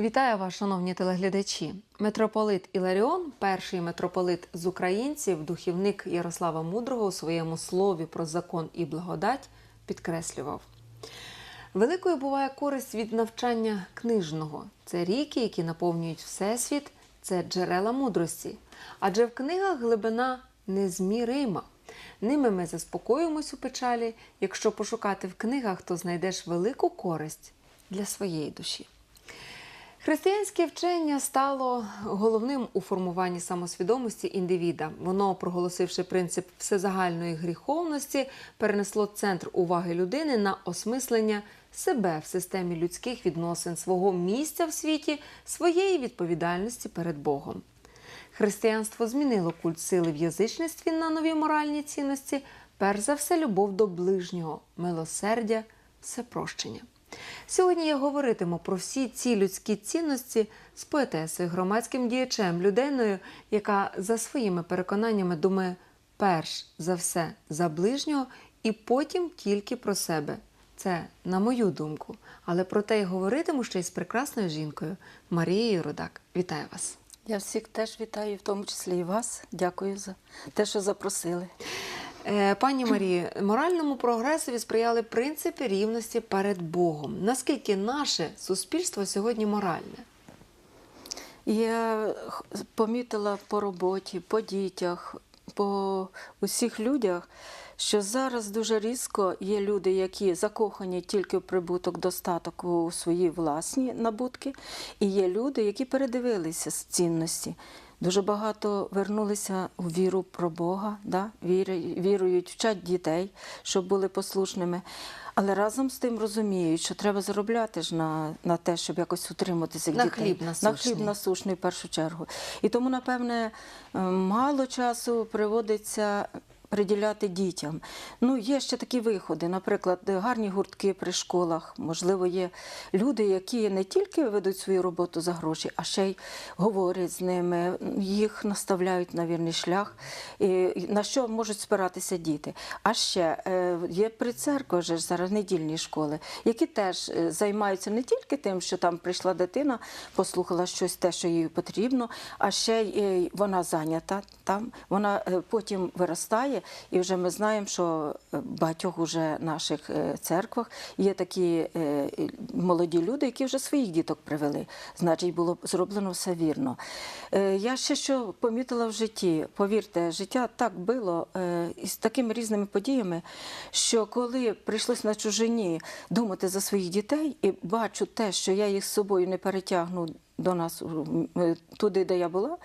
Вітаю вас, шановні телеглядачі. Митрополит Іларіон, перший митрополит з українців, духівник Ярослава Мудрого у своєму слові про закон і благодать підкреслював. Великою буває користь від навчання книжного. Це ріки, які наповнюють всесвіт, це джерела мудрості. Адже в книгах глибина незмірима. Ними ми заспокоїмось у печалі. Якщо пошукати в книгах, то знайдеш велику користь для своєї душі. Християнське вчення стало головним у формуванні самосвідомості індивіда. Воно, проголосивши принцип всезагальної гріховності, перенесло центр уваги людини на осмислення себе в системі людських відносин, свого місця в світі, своєї відповідальності перед Богом. Християнство змінило культ сили в язичництві на нові моральні цінності, перш за все, любов до ближнього, милосердя, всепрощення. Сьогодні я говоритиму про всі ці людські цінності з поетесою, громадським діячем, людиною, яка за своїми переконаннями думає перш за все за ближнього і потім тільки про себе. Це на мою думку. Але про те й говоритиму ще й з прекрасною жінкою Марією Рудак. Вітаю вас! Я всіх теж вітаю, в тому числі і вас. Дякую за те, що запросили. Е, Пані Марії, моральному прогресові сприяли принципи рівності перед Богом. Наскільки наше суспільство сьогодні моральне? Я помітила по роботі, по дітях, по усіх людях, що зараз дуже різко є люди, які закохані тільки в прибуток, достаток у свої власні набутки, і є люди, які передивилися з цінності. Дуже багато вернулися у віру про Бога, да? вірують, вчать дітей, щоб були послушними. Але разом з тим розуміють, що треба заробляти ж на, на те, щоб якось утримати цих На дітей. хліб на хліб насушний в першу чергу. І тому, напевне, е, мало часу приводиться. Приділяти дітям. Ну, є ще такі виходи, наприклад, гарні гуртки при школах. Можливо, є люди, які не тільки ведуть свою роботу за гроші, а ще й говорять з ними, їх наставляють на вірний шлях, на що можуть спиратися діти. А ще е, є при церкві вже зараз недільні школи, які теж е, займаються не тільки тим, що там прийшла дитина, послухала щось те, що їй потрібно, а ще й е, вона зайнята там, вона потім виростає, і вже ми знаємо, що е, в багатьох уже наших е, церквах є такі е, молоді люди, які вже своїх діток привели. Значить, було зроблено все вірно. Я ще що помітила в житті, повірте, життя так било е, із такими різними подіями, що коли прийшлось на чужині думати за своїх дітей і бачу те, що я їх з собою не перетягну до нас туди, де я була,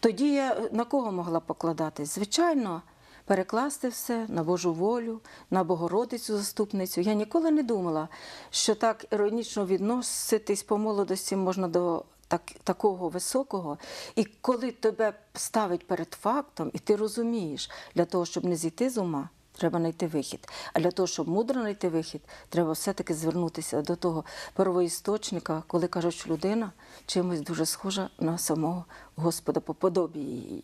тоді я на кого могла покладатись? Звичайно. Перекласти все на Божу волю, на Богородицю заступницю. Я ніколи не думала, що так іронічно відноситись по молодості можна до так, такого високого. І коли тебе ставить перед фактом, і ти розумієш, для того, щоб не зійти з ума, треба знайти вихід. А для того, щоб мудро знайти вихід, треба все-таки звернутися до того первоісточника, коли кажуть, що людина чимось дуже схожа на самого Господа по подобі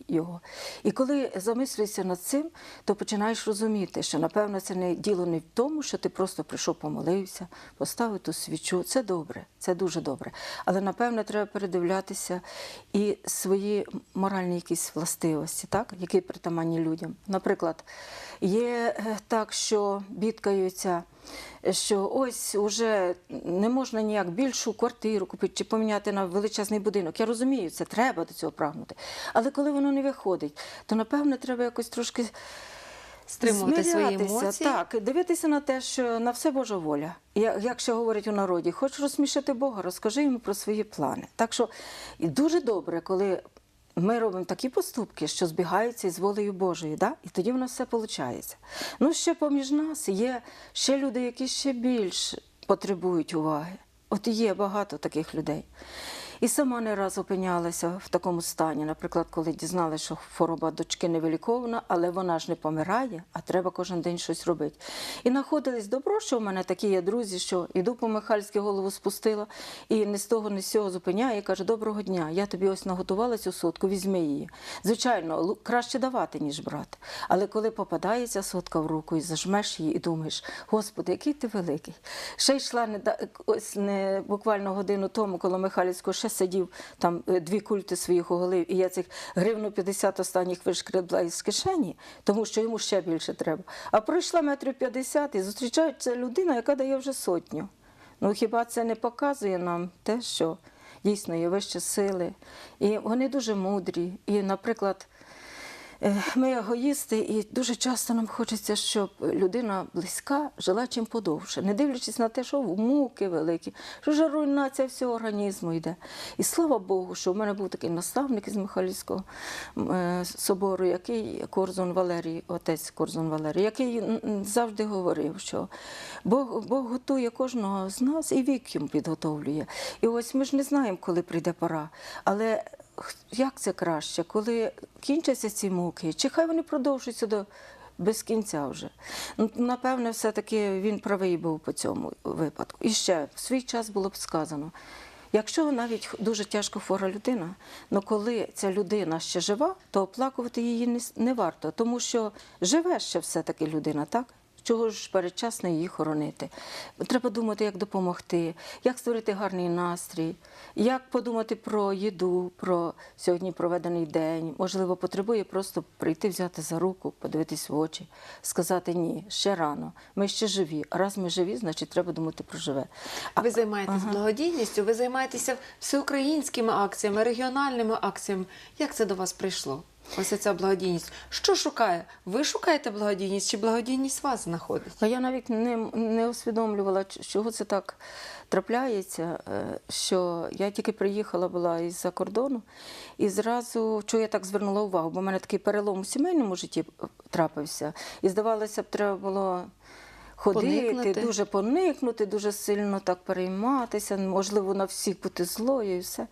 його. І коли замислюєшся над цим, то починаєш розуміти, що напевно це не діло не в тому, що ти просто прийшов, помолився, поставив ту свічу. Це добре, це дуже добре. Але напевно треба передивлятися і свої моральні якісь властивості, так? які притаманні людям. Наприклад, є е, так, що бідкаються що ось уже не можна ніяк більшу квартиру купити чи поміняти на величезний будинок. Я розумію, це треба до цього прагнути. Але коли воно не виходить, то напевне треба якось трошки Стримувати свої емоції? Так, дивитися на те, що на все Божа воля. Як ще говорять у народі, хочеш розсмішити Бога, розкажи йому про свої плани. Так що дуже добре, коли ми робимо такі поступки, що збігаються із волею Божою, да? і тоді в нас все виходить. Ну, ще поміж нас є ще люди, які ще більш потребують уваги. От є багато таких людей. І сама не раз опинялася в такому стані. Наприклад, коли дізналася, що хвороба дочки невиліковна, але вона ж не помирає, а треба кожен день щось робити. І знаходились добро, що в мене такі є друзі, що іду по Михальськи голову спустила, і не з того, не з цього зупиняє і каже: Доброго дня, я тобі ось наготувала цю сотку, візьми її. Звичайно, краще давати, ніж брати. Але коли попадається сотка в руку і зажмеш її, і думаєш, Господи, який ти великий. Ще йшла не ось не буквально годину тому, коло Михайлівського, ще сидів там е, дві культи своїх оголив, і я цих гривну 50 останніх вишкребла із кишені, тому що йому ще більше треба. А пройшла метрів 50 і зустрічається людина, яка дає вже сотню. Ну хіба це не показує нам те, що дійсно є вищі сили, і вони дуже мудрі. І, наприклад, Ми егоїсти, і дуже часто нам хочеться, щоб людина близька жила чим подовше, не дивлячись на те, що муки великі, що вже руйнація всього організму йде. І слава Богу, що в мене був такий наставник із Михайлівського е, собору, який Корзун Валерій, отець Корзун Валерій, який завжди говорив, що Бог, Бог готує кожного з нас і вік їм підготовлює. І ось ми ж не знаємо, коли прийде пора. Але як це краще, коли кінчаться ці муки, чи хай вони продовжуються до без кінця вже. Ну, Напевне, все-таки він правий був по цьому випадку. І ще в свій час було б сказано. Якщо навіть дуже тяжко хвора людина, але коли ця людина ще жива, то оплакувати її не варто, тому що живе ще все-таки людина, так? Чого ж передчасно її хоронити? Треба думати, як допомогти, як створити гарний настрій, як подумати про їду, про сьогодні проведений день. Можливо, потребує просто прийти, взяти за руку, подивитись в очі, сказати ні, ще рано, ми ще живі. А раз ми живі, значить треба думати про живе. А Ви займаєтесь благодійністю, ви займаєтеся всеукраїнськими акціями, регіональними акціями. Як це до вас прийшло? Ось ця благодійність. Що шукає? Ви шукаєте благодійність чи благодійність вас знаходить? А я навіть не, не усвідомлювала, чого це так трапляється, е, що я тільки приїхала була із-за кордону, і зразу чого я так звернула увагу, бо в мене такий перелом у сімейному житті е, трапився. І здавалося б, треба було. Ходити, Поникнути. дуже поникнути, дуже сильно так перейматися, можливо, на всіх бути злою і все.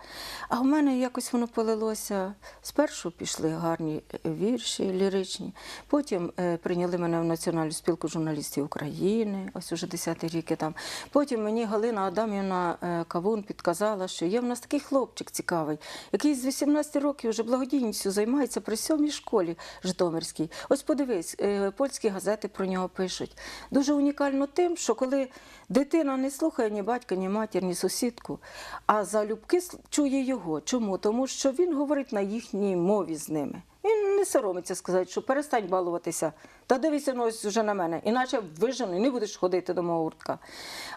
А в мене якось воно полилося. Спершу пішли гарні е, вірші ліричні, потім е, прийняли мене в Національну спілку журналістів України, ось уже 10 рік я там. Потім мені Галина Адамівна е, Кавун підказала, що є в нас такий хлопчик цікавий, який з 18 років вже благодійністю займається при сьомій школі Житомирській. Ось подивись, е, польські газети про нього пишуть. Дуже унікально тим, що коли дитина не слухає ні батька, ні матір, ні сусідку, а залюбки чує його. Чому? Тому що він говорить на їхній мові з ними. Він не соромиться сказати, що перестань балуватися, та дивися ось вже на мене, іначе вижену і не будеш ходити до мого гуртка.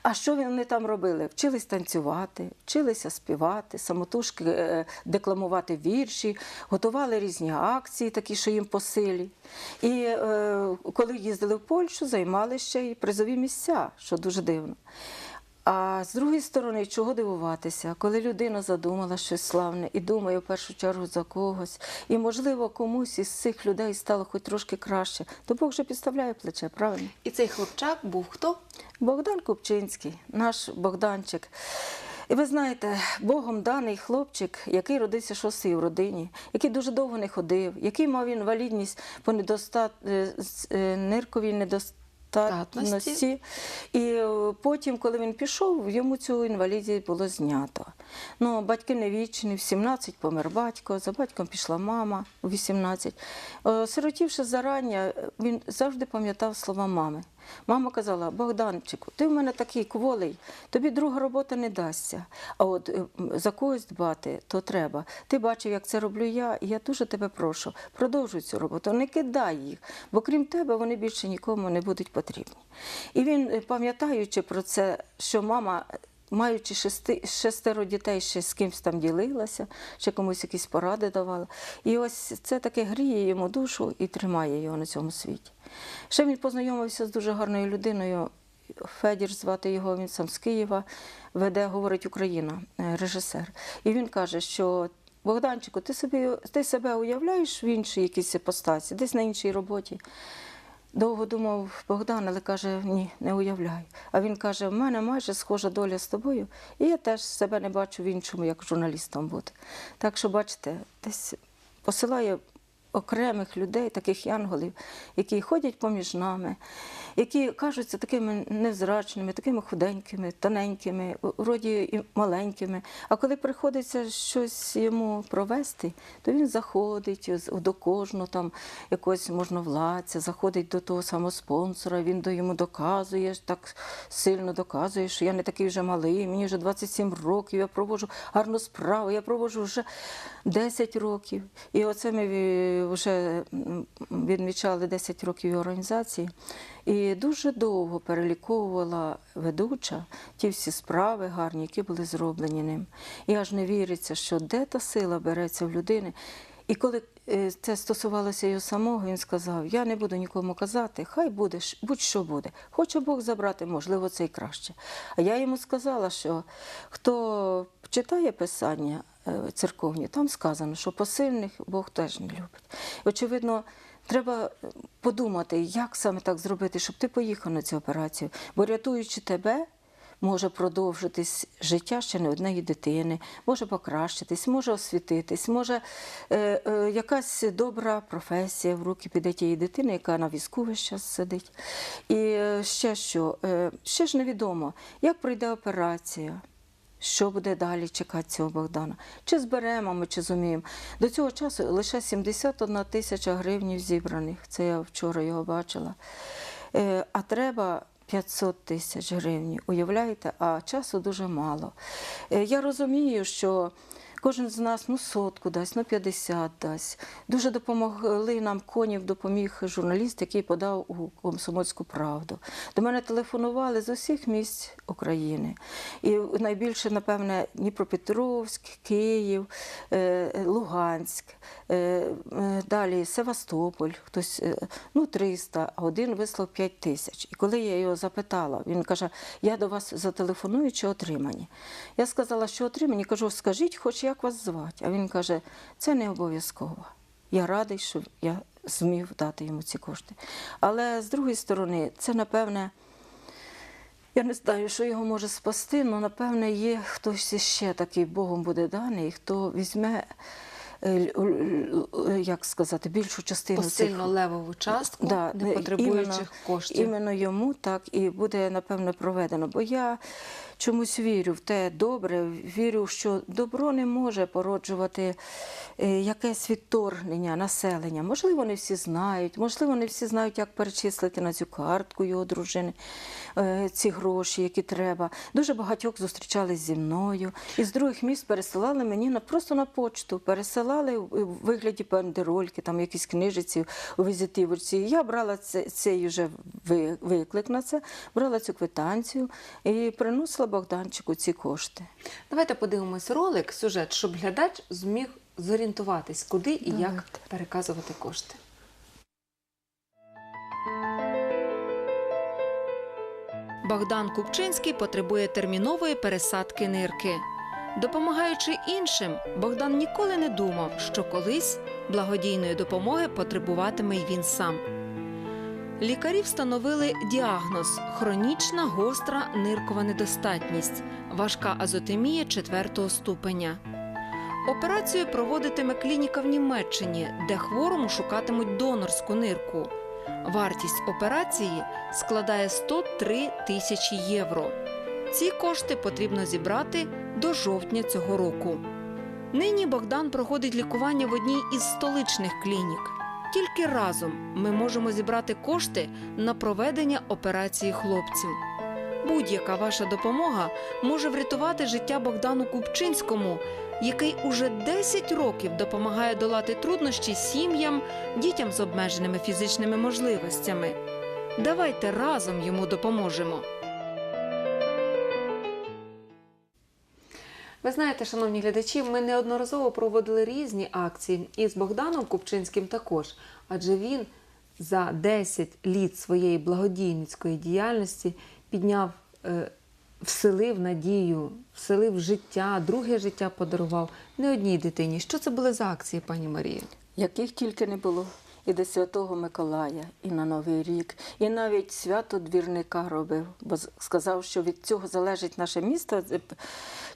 А що вони там робили? Вчились танцювати, вчилися співати, самотужки е, декламувати вірші, готували різні акції, такі, що їм по силі. І е, коли їздили в Польщу, займали ще й призові місця, що дуже дивно. А з другої сторони, чого дивуватися, коли людина задумала щось славне і думає в першу чергу за когось, і, можливо, комусь із цих людей стало хоч трошки краще, то Бог же підставляє плече, правильно? І цей хлопчак був хто? Богдан Купчинський, наш Богданчик. І ви знаєте, Богом даний хлопчик, який родився шостий в родині, який дуже довго не ходив, який мав інвалідність по недостат... е, е, нирковій недостатності. Статності. І е, потім, коли він пішов, йому цю інвалідність було знято. Ну, батьки не вічні, в 17 помер батько, за батьком пішла мама у 18. Е, Сиротівши зарання, він завжди пам'ятав слова мами. Мама казала: Богданчику, ти в мене такий кволий, тобі друга робота не дасться. А от е, за когось дбати то треба. Ти бачив, як це роблю я, і я дуже тебе прошу, продовжуй цю роботу, не кидай їх, бо крім тебе вони більше нікому не будуть потрібні. І він, е, пам'ятаючи про це, що мама. Маючи шести, шестеро дітей, ще з кимось там ділилася, ще комусь якісь поради давала. І ось це таке гріє йому душу і тримає його на цьому світі. Ще він познайомився з дуже гарною людиною. Федір звати його, він сам з Києва, веде, говорить Україна, е, режисер. І він каже, що Богданчику, ти собі ти себе уявляєш в іншій якійсь іпостасі, десь на іншій роботі. Довго думав Богдан, але каже, ні, не уявляю. А він каже: в мене майже схожа доля з тобою, і я теж себе не бачу в іншому, як журналістом бути. Так що, бачите, десь посилає окремих людей, таких янголів, які ходять поміж нами, які кажуться такими невзрачними, такими худенькими, тоненькими, вроді і маленькими. А коли приходиться щось йому провести, то він заходить до кожного там якогось можновладця, заходить до того самого спонсора, він до йому доказує, так сильно доказує, що я не такий вже малий, мені вже 27 років, я проводжу гарну справу, я проводжу вже 10 років. І оце ми ві- вже відмічали 10 років організації. І дуже довго переліковувала ведуча ті всі справи гарні, які були зроблені ним. І аж не віриться, що де та сила береться в людини. І коли це стосувалося його самого, він сказав: Я не буду нікому казати, хай буде, будь-що буде. Хоче Бог забрати, можливо, це і краще. А я йому сказала, що хто читає писання е, церковні, там сказано, що посильних Бог теж не любить. Очевидно, треба е, подумати, як саме так зробити, щоб ти поїхав на цю операцію. Бо рятуючи тебе, може продовжитись життя ще не однієї дитини, може покращитись, може освітитись, може е, е, якась добра професія в руки піде тієї дитини, яка на візку весь час сидить. І е, ще що, е, ще ж невідомо, як пройде операція. Що буде далі чекати цього Богдана? Чи зберемо ми, чи зуміємо? До цього часу лише 71 тисяча гривнів зібраних. Це я вчора його бачила. Е, А треба 500 тисяч гривень. Уявляєте? А часу дуже мало. Е, Я розумію, що кожен з нас ну, сотку дасть, ну 50 дасть. Дуже допомогли нам конів, допоміг журналіст, який подав у комсомольську правду. До мене телефонували з усіх місць України. І найбільше, напевне, Дніпропетровськ, Київ, е, Луганськ, е, е, далі Севастополь, хтось ну 300, а один вислав 5 тисяч. І коли я його запитала, він каже: Я до вас зателефоную чи отримані. Я сказала, що отримані. Кажу, скажіть, хоч як вас звати. А він каже, це не обов'язково. Я радий, що я зумів дати йому ці кошти. Але з другої сторони, це напевне. Я не знаю, що його може спасти, але напевне є хтось ще такий Богом буде даний, хто візьме, як сказати, більшу частину Посильно цих левову частку, Да, не е, потребуючих іменно- коштів. Іменно йому так і буде напевно проведено. Бо я чомусь вірю в те добре, вірю, що добро не може породжувати е, якесь відторгнення населення. Можливо, не всі знають, можливо, не всі знають, як перечислити на цю картку його дружини е, ці гроші, які треба. Дуже багатьох зустрічались зі мною. І з других міст пересилали мені на просто на почту, пересилали у вигляді бандерольки, там якісь книжиці у візитівці. Я брала це, цей вже ви- виклик на це, брала цю квитанцію і приносила Богданчику ці кошти. Давайте подивимось ролик, сюжет, щоб глядач зміг зорієнтуватись, куди і як переказувати кошти. Богдан Купчинський потребує термінової пересадки нирки. Допомагаючи іншим, Богдан ніколи не думав, що колись благодійної допомоги потребуватиме й він сам. Лікарі встановили діагноз хронічна гостра ниркова недостатність, важка азотемія четвертого ступеня. Операцію проводитиме клініка в Німеччині, де хворому шукатимуть донорську нирку. Вартість операції складає 103 тисячі євро. Ці кошти потрібно зібрати до жовтня цього року. Нині Богдан проходить лікування в одній із столичних клінік. Тільки разом ми можемо зібрати кошти на проведення операції хлопцю. Будь-яка ваша допомога може врятувати життя Богдану Купчинському, який уже 10 років допомагає долати труднощі сім'ям, дітям з обмеженими фізичними можливостями. Давайте разом йому допоможемо. Ви знаєте, шановні глядачі, ми неодноразово проводили різні акції і з Богданом Купчинським також, адже він за 10 літ своєї благодійницької діяльності підняв, е, вселив надію, вселив життя, друге життя подарував не одній дитині. Що це були за акції, пані Марія? Яких тільки не було. І до Святого Миколая, і на Новий рік, і навіть свято двірника робив, бо сказав, що від цього залежить наше місто, е,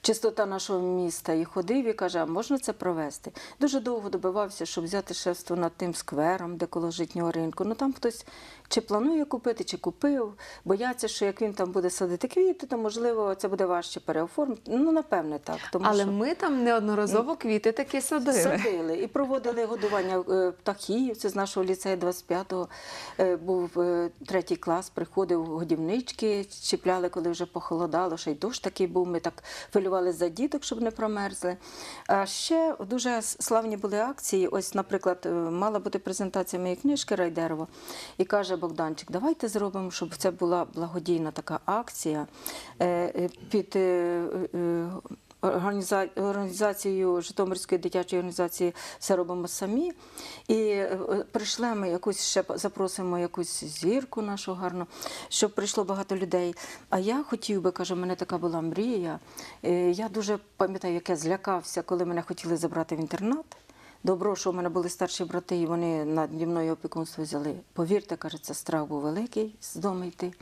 чистота нашого міста. І ходив і каже, а можна це провести? Дуже довго добивався, щоб взяти шефство над тим сквером, де коло житнього ринку. Ну там хтось чи планує купити, чи купив. Бояться, що як він там буде садити квіти, то можливо це буде важче переоформити. Ну, напевне, так. Тому Але що... ми там неодноразово квіти таки садили. Садили і проводили годування е, птахів. Це нашого ліцею 25-го е, був е, третій клас, приходив годівнички, чіпляли, коли вже похолодало, ще й дощ такий був. Ми так хвилювалися за діток, щоб не промерзли. А ще дуже славні були акції. Ось, наприклад, е, мала бути презентація моєї книжки Райдерово. І каже Богданчик, давайте зробимо, щоб це була благодійна така акція під. Організацією Житомирської дитячої організації все робимо самі. І е, прийшли ми якусь ще запросимо якусь зірку нашу гарну, щоб прийшло багато людей. А я хотів би, каже, мене така була мрія. Е, Я дуже пам'ятаю, як я злякався, коли мене хотіли забрати в інтернат. Добро, що в мене були старші брати, і вони наді мною опікунство взяли. Повірте, каже, це страх був великий з дому йти.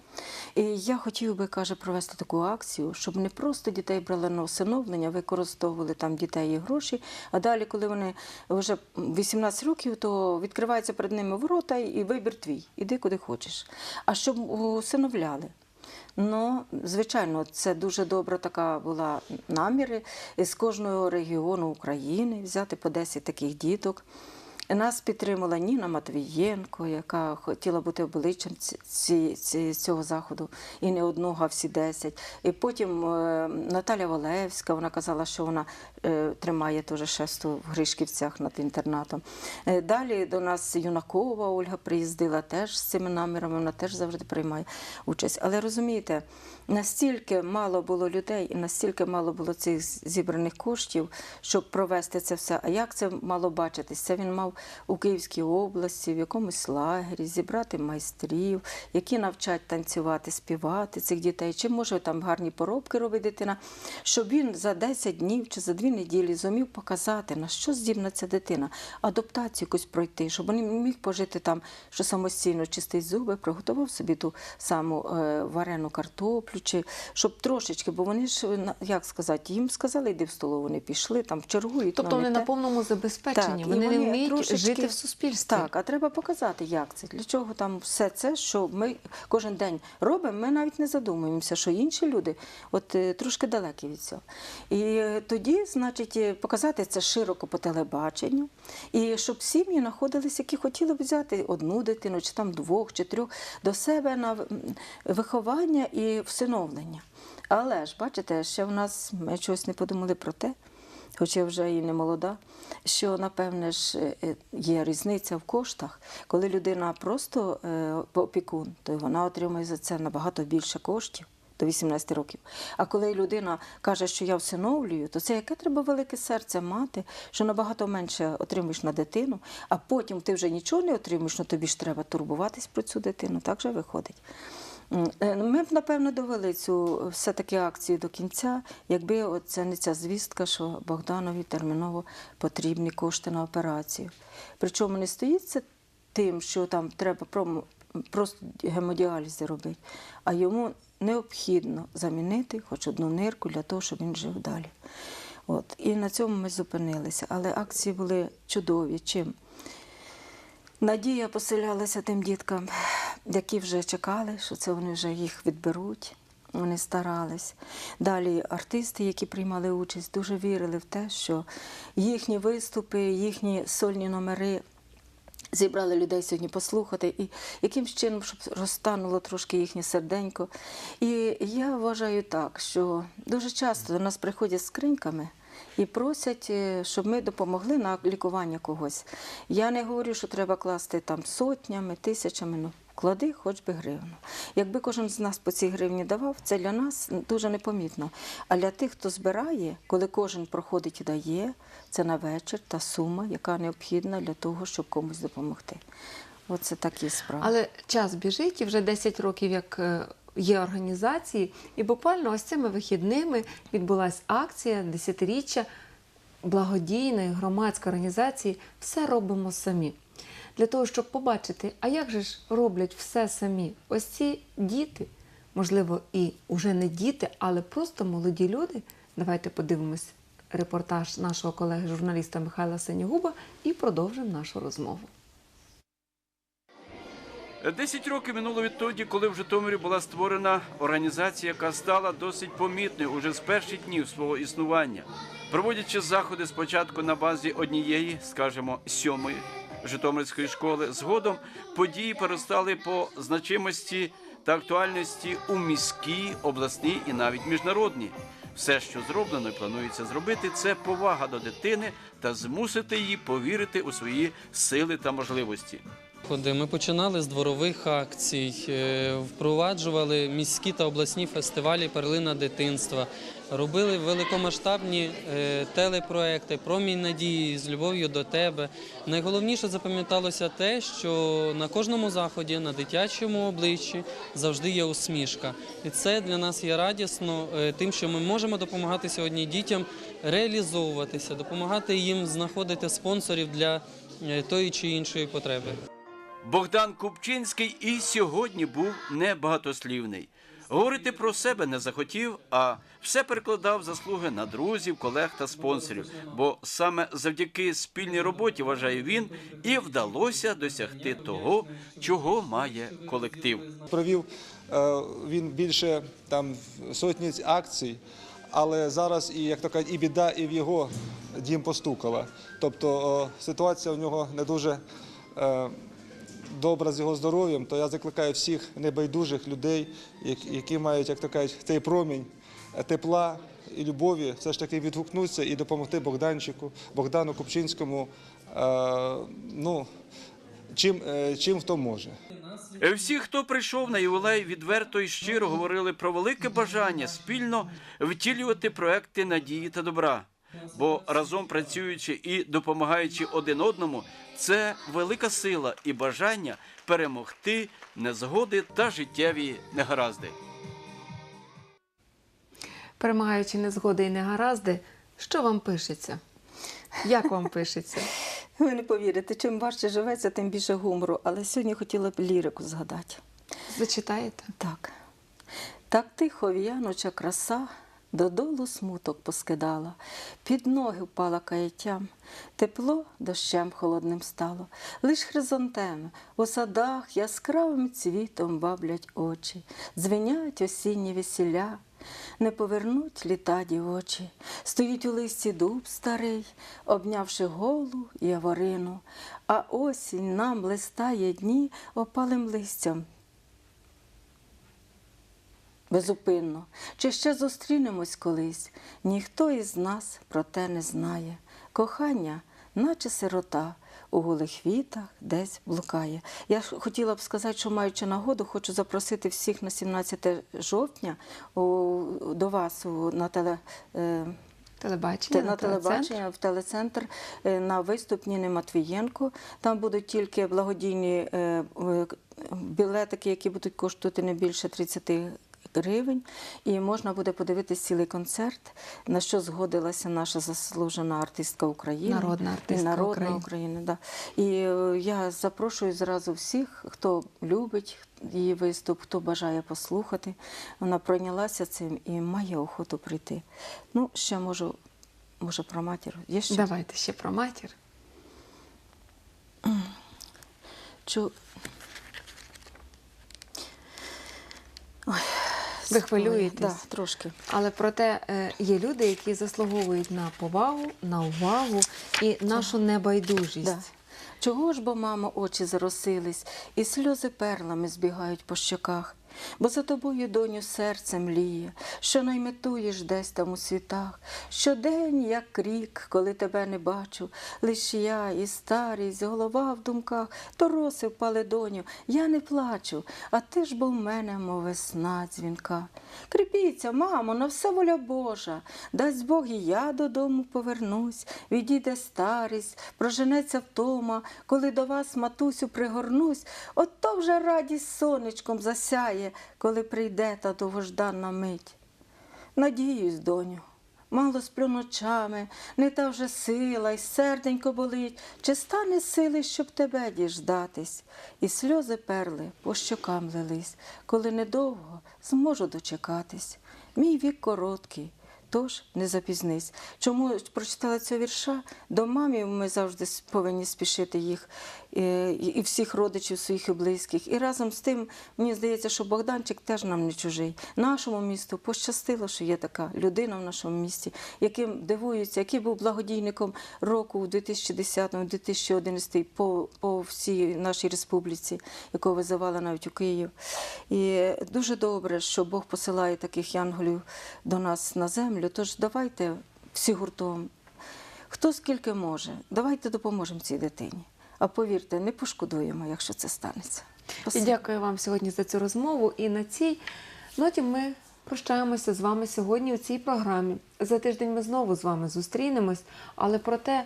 І я хотів би, каже, провести таку акцію, щоб не просто дітей брали на усиновлення, використовували там дітей і гроші. А далі, коли вони вже 18 років, то відкриваються перед ними ворота і вибір твій. Іди куди хочеш. А щоб усиновляли. Ну, звичайно, це дуже добра така була наміри з кожного регіону України взяти по 10 таких діток. Нас підтримала Ніна Матвієнко, яка хотіла бути обличчям ці- ці- цього заходу, і не одного, а всі 10. І потім е, Наталя Валевська, вона казала, що вона е, тримає теж шесту в Гришківцях над інтернатом. Е, Далі до нас Юнакова Ольга приїздила теж з цими намірами, вона теж завжди приймає участь. Але розумієте, настільки мало було людей і настільки мало було цих зібраних коштів, щоб провести це все. А як це мало бачитись? Це він мав у Київській області, в якомусь лагері, зібрати майстрів, які навчать танцювати, співати цих дітей, чи може там гарні поробки робить дитина, щоб він за 10 днів чи за 2 неділі зумів показати, на що здібна ця дитина, адаптацію якусь пройти, щоб він міг пожити там, що самостійно чистить зуби, приготував собі ту саму е, варену картоплю, чи щоб трошечки, бо вони ж як сказати, їм сказали, йди в столову, вони пішли там чергують. Тобто ну, вони не на повному забезпеченні, Так, і вони, не вони вміють трошечки- жити в суспільстві. Так, а треба показати, як це. Для чого там все це, що ми кожен день робимо, ми навіть не задумуємося, що інші люди от е, трошки далекі від цього. І е, тоді, значить, е, показати це широко по телебаченню, і щоб сім'ї знаходились, які хотіли б взяти одну дитину, чи там двох, чи трьох до себе на виховання і всиновлення. Але ж, бачите, ще в нас ми чогось не подумали про те, хоч я вже і не молода, що напевне ж е, е, є різниця в коштах. Коли людина просто е, опікун, то вона отримує за це набагато більше коштів. До 18 років. А коли людина каже, що я всиновлюю, то це яке треба велике серце мати, що набагато менше отримуєш на дитину, а потім ти вже нічого не отримуєш, ну тобі ж треба турбуватись про цю дитину. Так же виходить. Е, Ми б, напевно, довели цю все-таки акцію до кінця, якби це не ця звістка, що Богданові терміново потрібні кошти на операцію. Причому не стоїть це тим, що там треба просто гемодіалізи робити, а йому необхідно замінити хоч одну нирку для того, щоб він жив далі. От. І на цьому ми зупинилися. Але акції були чудові. Чим? Надія поселялася тим діткам, які вже чекали, що це вони вже їх відберуть. Вони старались. Далі артисти, які приймали участь, дуже вірили в те, що їхні виступи, їхні сольні номери зібрали людей сьогодні послухати, і якимсь чином, щоб розтануло трошки їхнє серденько. І я вважаю так, що дуже часто до нас приходять з скриньками. І просять, е, щоб ми допомогли на лікування когось. Я не говорю, що треба класти там сотнями, тисячами. Ну, клади хоч би гривну. Якби кожен з нас по цій гривні давав, це для нас дуже непомітно. А для тих, хто збирає, коли кожен проходить і дає, це на вечір та сума, яка необхідна для того, щоб комусь допомогти. Оце такі справи. Але час біжить, і вже 10 років як е, є організації, і буквально ось цими вихідними відбулася акція десятиріччя благодійної громадської організації Все робимо самі. Для того, щоб побачити, а як же ж роблять все самі ось ці діти, можливо, і уже не діти, але просто молоді люди. Давайте подивимось репортаж нашого колеги журналіста Михайла Сенігуба і продовжимо нашу розмову. Десять років минуло відтоді, коли в Житомирі була створена організація, яка стала досить помітною уже з перших днів свого існування, проводячи заходи спочатку на базі однієї, скажімо, сьомої Житомирської школи. Згодом події перестали по значимості та актуальності у міській, обласній і навіть міжнародній. Все, що зроблено і планується зробити, це повага до дитини та змусити її повірити у свої сили та можливості. Ми починали з дворових акцій, е, впроваджували міські та обласні фестивалі Перлина дитинства, робили великомасштабні е, телепроекти Промінь надії з любов'ю до тебе. Найголовніше запам'яталося те, що на кожному заході, на дитячому обличчі завжди є усмішка. І це для нас є радісно, е, тим, що ми можемо допомагати сьогодні дітям реалізовуватися, допомагати їм знаходити спонсорів для тої чи іншої потреби. Богдан Купчинський і сьогодні був небагатослівний. Говорити про себе не захотів, а все перекладав заслуги на друзів, колег та спонсорів. Бо саме завдяки спільній роботі, вважає він, і вдалося досягти того, чого має колектив. Провів е, він більше там сотні акцій, але зараз і як то кажуть, і біда, і в його дім постукала. Тобто ситуація в нього не дуже е, добра з його здоров'ям. То я закликаю всіх небайдужих людей, які мають, як то кажуть, цей промінь тепла і любові, все ж таки відгукнутися і допомогти Богданчику, Богдану Купчинському. е, Ну, чим, е, чим хто може. Е, Всі, хто прийшов на ювілей, відверто і щиро говорили про велике бажання спільно втілювати проекти надії та добра. Бо разом працюючи і допомагаючи один одному, це велика сила і бажання перемогти незгоди та життєві негаразди. Перемагаючи незгоди і негаразди, що вам пишеться? Як вам пишеться? Ви не повірите, чим важче живеться, тим більше гумору. Але сьогодні хотіла б лірику згадати. Зачитаєте? Так. Так тихо в'януча краса додолу смуток поскидала, під ноги впала каяттям, тепло дощем холодним стало, лиш хризантеми у садах яскравим цвітом баблять очі, дзвенять осінні весіля. Не повернуть літа дівочі, стоїть у листі дуб старий, обнявши голу яворину, а осінь нам листає дні опалим листям безупинно. Чи ще зустрінемось колись? Ніхто із нас про те не знає. Кохання, наче сирота, у голих вітах десь блукає. Я хотіла б сказати, що маючи нагоду, хочу запросити всіх на 17 жовтня до вас на теле. е, Телебачення, те- на телебачення в телецентр е, на виступ Ніни Матвієнко. Там будуть тільки благодійні е, білетики, які будуть коштувати не більше 30 гривень. І можна буде подивитись цілий концерт, на що згодилася наша заслужена артистка України. Народна артистка І народна України. України. Да. І е, я запрошую зразу всіх, хто любить її виступ, хто бажає послухати. Вона пройнялася цим і має охоту прийти. Ну, ще можу, може про матір. Є ще? Давайте ще про матір. Чу... Ви хвилюєтесь? Да, трошки. Але проте е, є люди, які заслуговують на повагу, на увагу і нашу небайдужість. Да. Чого ж бо, мамо, очі заросились, і сльози перлами збігають по щоках? Бо за тобою, доню, серце мліє, що найметуєш десь там у світах. Щодень, як рік, коли тебе не бачу, лиш я і старість, голова в думках, то роси впали, доню, я не плачу, а ти ж бо в мене, мов весна дзвінка. Кріпіться, мамо, на все воля Божа, дасть Бог і я додому повернусь, відійде старість, проженеться втома, коли до вас, матусю, пригорнусь, от то вже радість сонечком засяє, коли прийде та довгожданна мить. Надіюсь, доню, Мало сплю ночами, не та вже сила, й серденько болить, чи стане сили, щоб тебе діждатись? І сльози перли по щокам лились, коли недовго зможу дочекатись. Мій вік короткий, тож не запізнись. Чому прочитала цього вірша? До мамів ми завжди повинні спішити їх і всіх родичів своїх і близьких. І разом з тим, мені здається, що Богданчик теж нам не чужий. Нашому місту пощастило, що є така людина в нашому місті, яким дивуються, який був благодійником року у 2010-2011 по, по всій нашій республіці, якого визивали навіть у Київ. І дуже добре, що Бог посилає таких янголів до нас на землю. Тож давайте всі гуртом, хто скільки може, давайте допоможемо цій дитині. А повірте, не пошкодуємо, якщо це станеться. І дякую вам сьогодні за цю розмову. І на цій ноті ми прощаємося з вами сьогодні у цій програмі. За тиждень ми знову з вами зустрінемось, але проте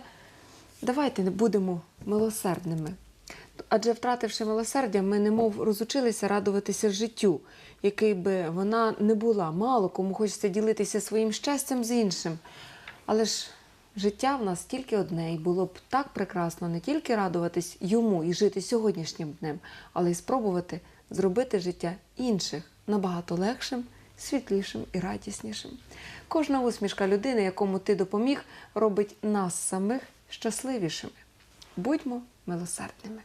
давайте не будемо милосердними. Адже втративши милосердя, ми немов розучилися радуватися життю, який би вона не була. Мало кому хочеться ділитися своїм щастям з іншим. Але ж життя в нас тільки одне, і було б так прекрасно не тільки радуватись йому і жити сьогоднішнім днем, але й спробувати зробити життя інших набагато легшим, світлішим і радіснішим. Кожна усмішка людини, якому ти допоміг, робить нас самих щасливішими. Будьмо милосердними.